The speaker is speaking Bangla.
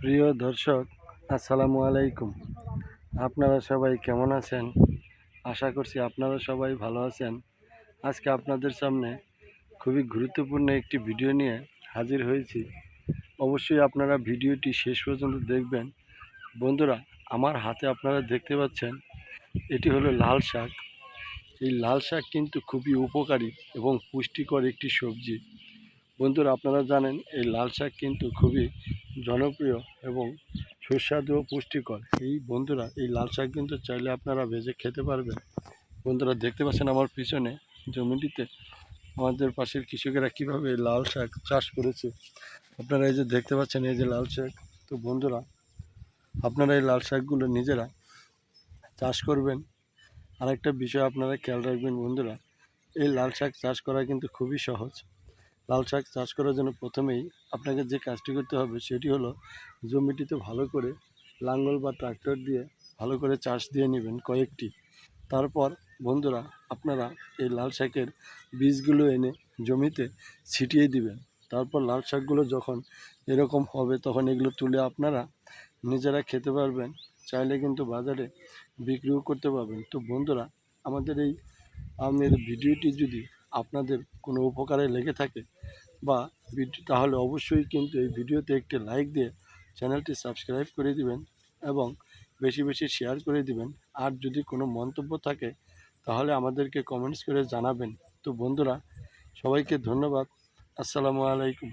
প্রিয় দর্শক, আসসালামু আলাইকুম। আপনারা সবাই কেমন আছেন? আশা করছি আপনারা সবাই ভালো আছেন। আজকে আপনাদের সামনে খুবই গুরুত্বপূর্ণ একটি ভিডিও নিয়ে হাজির হয়েছি। অবশ্যই আপনারা ভিডিওটি শেষ পর্যন্ত দেখবেন। বন্ধুরা, আমার হাতে আপনারা দেখতে পাচ্ছেন, এটি হলো লাল শাক। এই লাল শাক কিন্তু খুবই উপকারী এবং পুষ্টিকর একটি সবজি। বন্ধুরা, আপনারা জানেন, এই লাল শাক কিন্তু খুবই জনপ্রিয় এবং সুস্বাদু ও পুষ্টিকর। এই বন্ধুরা, এই লাল শাক কিন্তু চাইলে আপনারা ভেজে খেতে পারবেন। বন্ধুরা, দেখতে পাচ্ছেন আমার পিছনে জমিটিতে আমাদের পাশের কৃষকেরা কীভাবে লাল শাক চাষ করেছে। আপনারা এই যে দেখতে পাচ্ছেন এই যে লাল শাক। তো বন্ধুরা, আপনারা এই লাল শাকগুলো নিজেরা চাষ করবেন। আরেকটা বিষয় আপনারা খেয়াল রাখবেন বন্ধুরা, এই লাল শাক চাষ করা কিন্তু খুবই সহজ। লাল শাক চাষ করার জন্য প্রথমেই আপনাকে যে কাজটি করতে হবে সেটি হলো জমিটিতে ভালো করে লাঙ্গল বা ট্রাক্টর দিয়ে ভালো করে চাষ দিয়ে নেবেন কয়েকটি। তারপর বন্ধুরা, আপনারা এই লাল শাকের বীজগুলো এনে জমিতে ছিটিয়ে দিবেন। তারপর লাল শাকগুলো যখন এরকম হবে তখন এগুলো তুলে আপনারা নিজেরা খেতে পারবেন, চাইলে কিন্তু বাজারে বিক্রিও করতে পারবেন। তো বন্ধুরা, আমাদের এই আমাদের ভিডিওটি যদি আপনাদের কোনো উপকারে লেগে থাকে বা ভিডিও তাহলে অবশ্যই কিন্তু এই ভিডিওতে একটি লাইক দিয়ে চ্যানেলটি সাবস্ক্রাইব করে দিবেন এবং বেশি বেশি শেয়ার করে দিবেন। আর যদি কোনো মন্তব্য থাকে, তাহলে আমাদেরকে কমেন্টস করে জানাবেন। তো বন্ধুরা, সবাইকে ধন্যবাদ। আসসালামু আলাইকুম।